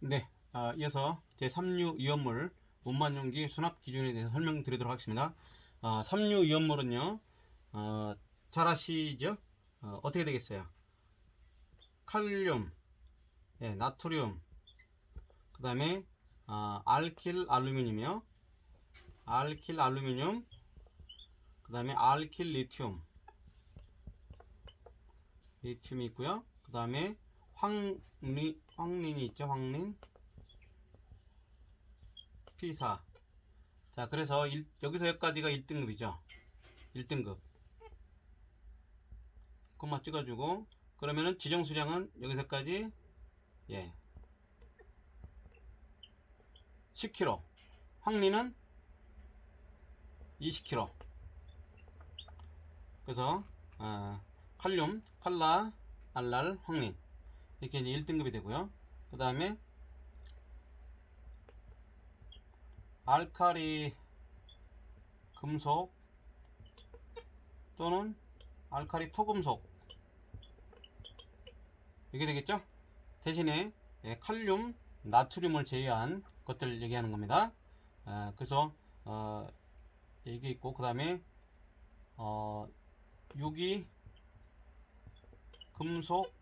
네, 아, 이어서 제 3류 이온물 운반용기 수납 기준에 대해서 설명드리도록 하겠습니다. 아, 3류 이온물은요, 어, 잘 아시죠? 어, 떻게 되겠어요? 칼륨, 예, 나트륨, 그 다음에 아, 알킬 알루미늄이요, 알킬 알루미늄, 그 다음에 알킬 리튬, 리튬이 있고요. 그 다음에 황리, 황린이 있죠, 황린. P4. 자, 그래서 일- 여기서 여기까지가 1등급이죠. 1등급. 그것만 찍어주고, 그러면은 지정 수량은 여기서까지, 예. 10kg. 황리는 20kg. 그래서, 어, 칼륨, 칼라, 알랄, 황린. 이렇게 이제 1등급이 되고요. 그 다음에 알카리 금속 또는 알카리 토금속 이게 되겠죠? 대신에 예, 칼륨, 나트륨을 제외한 것들 얘기하는 겁니다. 아, 그래서 어, 이게 있고 그 다음에 어, 유기 금속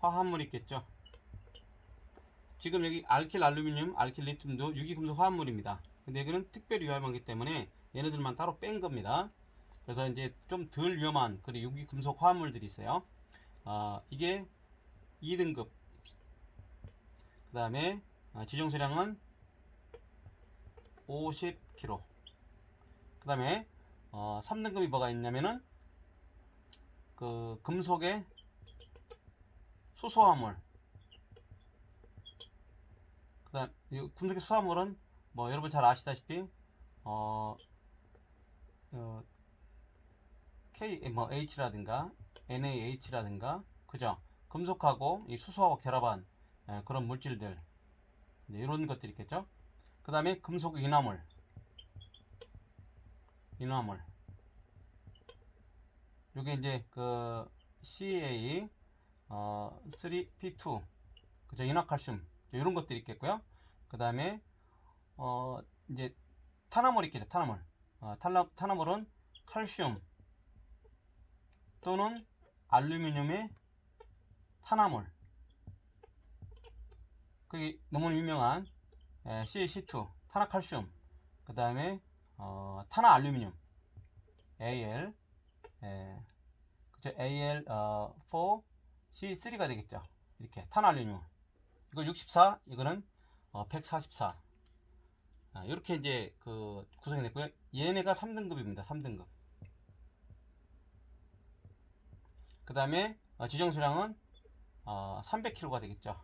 화합물 있겠죠. 지금 여기 알킬 알루미늄, 알킬 리튬도 유기금속 화합물입니다. 근데 여기는 특별 위험하기 때문에 얘네들만 따로 뺀 겁니다. 그래서 이제 좀 덜 위험한 그 유기금속 화합물들이 있어요. 아, 이게 2등급. 그 다음에 지정 수량은 50kg. 그 다음에 어, 3등급이 뭐가 있냐면은 그 금속의 수소화물. 그 다음 이 금속의 수화물은 뭐 여러분 잘 아시다시피 어, 어 K 뭐 H라든가 NaH라든가 그죠? 금속하고 이 수소하고 결합한 예, 그런 물질들 네, 이런 것들이 있겠죠? 그 다음에 금속 인화물 인화물 요게 이제 그 CA 어, 3P2 그죠? 인화칼슘 이런 것들이 있겠고요. 그 다음에 어 이제 탄화물 있겠죠. 탄화물. 어, 탄화, 탄화물은 칼슘 또는 알루미늄의 탄화물. 그게 너무 유명한 에, CaC2 탄화칼슘. 그 다음에 어, 탄화 알루미늄 Al 에, 그죠? Al 어, 4 C3가 되겠죠. 이렇게 알루미늄. 이거 64, 이거는 어, 144. 아, 이렇게 이제 그 구성이 됐고요. 얘네가 3등급입니다. 3등급. 그 다음에 어, 지정 수량은 어, 300kg가 되겠죠.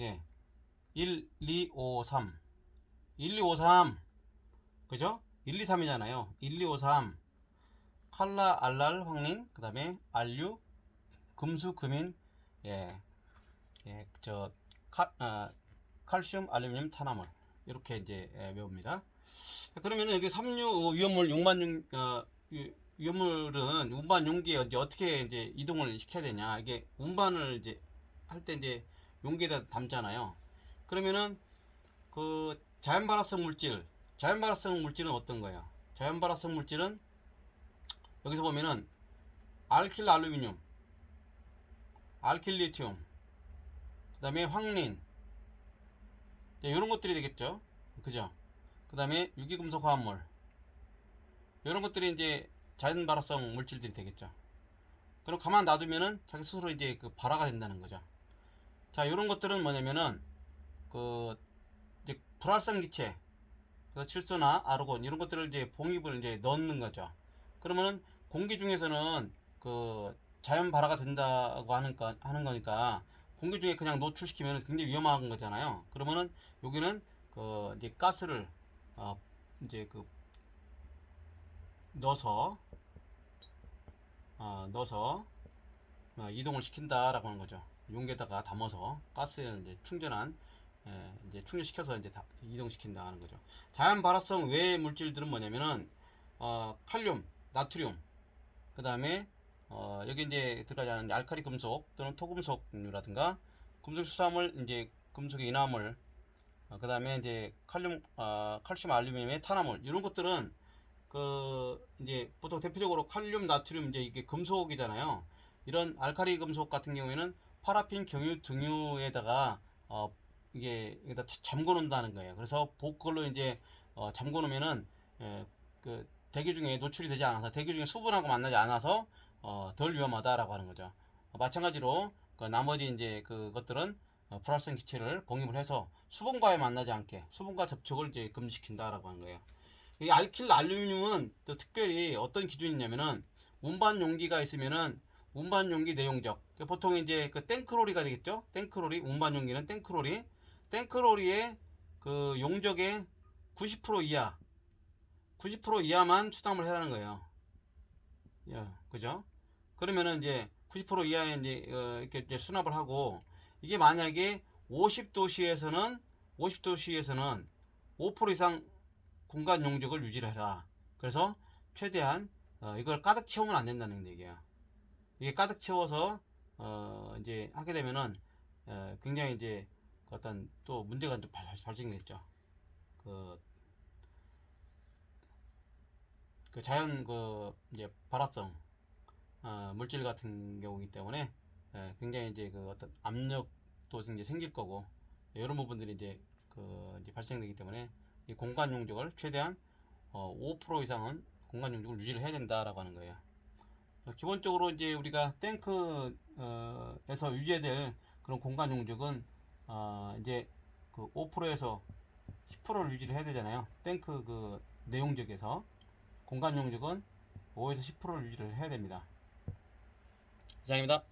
예. 1, 2, 5, 3. 1, 2, 5, 3. 그죠? 1, 2, 3이잖아요. 1, 2, 5, 3. 칼라, 알랄, 황린, 그 다음에 알류, 금수, 금인, 예, 예, 저, 칼, 어, 칼슘, 알루미늄, 탄화물. 이렇게 이제 예, 외웁니다. 그러면은 여기 삼류 위험물 용반 어, 위- 위험물은 운반 용기에 이제 어떻게 이제 이동을 시켜야 되냐. 이게 운반을 이제 할 때 이제 용기에다 담잖아요. 그러면은 그 자연 발화성 물질, 자연 발화성 물질은 어떤 거예요? 자연 발화성 물질은 여기서 보면은 알킬 알루미늄, 알킬 리튬, 그 다음에 황린, 이런 것들이 되겠죠. 그죠? 그 다음에 유기금속 화합물, 이런 것들이 이제 자연 발화성 물질들이 되겠죠. 그럼 가만 놔두면은 자기 스스로 이제 그 발화가 된다는 거죠. 자, 이런 것들은 뭐냐면은 그 이제 불활성 기체, 그래서 칠소나 아르곤 이런 것들을 이제 봉입을 이제 넣는 거죠. 그러면은 공기 중에서는 그 자연 발화가 된다고 하는 거 하는 거니까 공기 중에 그냥 노출시키면 굉장히 위험한 거잖아요. 그러면은 여기는 그 이제 가스를 어 이제 그 넣어서 어 넣어서 어, 이동을 시킨다라고 하는 거죠. 용기에다가 담아서 가스를 이제 충전한 예, 이제 충전시켜서 이제 다 이동시킨다 하는 거죠. 자연 발화성 외의 물질들은 뭐냐면은 어, 칼륨, 나트륨, 그 다음에 어, 여기 이제 들어가지 않은 이제 알카리 금속 또는 토금속류라든가 금속 수산물 이제 금속의 인화물 어, 그 다음에 이제 칼륨 어, 칼슘 알루미늄의 탄화물 이런 것들은 그 이제 보통 대표적으로 칼륨 나트륨 이제 이게 금속이잖아요. 이런 알카리 금속 같은 경우에는 파라핀 경유 등유에다가 어 이게 여기다 잠궈 놓는다는 거예요. 그래서 그걸로 이제 어, 잠궈 놓으면은 예, 그 대기 중에 노출이 되지 않아서 대기 중에 수분하고 만나지 않아서 어, 덜 위험하다라고 하는 거죠. 어, 마찬가지로 그 나머지 이제 그것들은 어, 불활성 기체를 봉입을 해서 수분과에 만나지 않게 수분과 접촉을 이제 금지시킨다라고 하는 거예요. 이 알킬 알루미늄은 또 특별히 어떤 기준이 있냐면은 운반 용기가 있으면은 운반 용기 내용적 그 보통 이제 그 탱크로리가 되겠죠. 탱크로리 운반 용기는 탱크로리 탱크로리의 그 용적의 90% 이하 90% 이하만 추담을 해라는 거예요. 예, 그죠? 그러면은 이제 90% 이하에 이제 어, 이렇게 이제 수납을 하고 이게 만약에 50도시에서는 50도시에서는 5% 이상 공간 용적을 유지를 해라. 그래서 최대한 어, 이걸 가득 채우면 안 된다는 얘기야. 이게 가득 채워서 어, 이제 하게 되면은 어, 굉장히 이제 그 어떤 또 문제가 발생됐죠. 그 그 자연 그 이제 발화성 어, 물질 같은 경우이기 때문에 예, 굉장히 이제 그 어떤 압력도 이제 생길 거고 이런 부분들이 이제 그 이제 발생되기 때문에 이 공간 용적을 최대한 어, 5% 이상은 공간 용적을 유지를 해야 된다라고 하는 거예요. 어, 기본적으로 이제 우리가 탱크에서 유지해야 될 그런 공간 용적은 어, 이제 그 5%에서 10%를 유지를 해야 되잖아요. 탱크 그 내용적에서 공간 용적은 5에서 10%를 유지를 해야 됩니다. 이상입니다.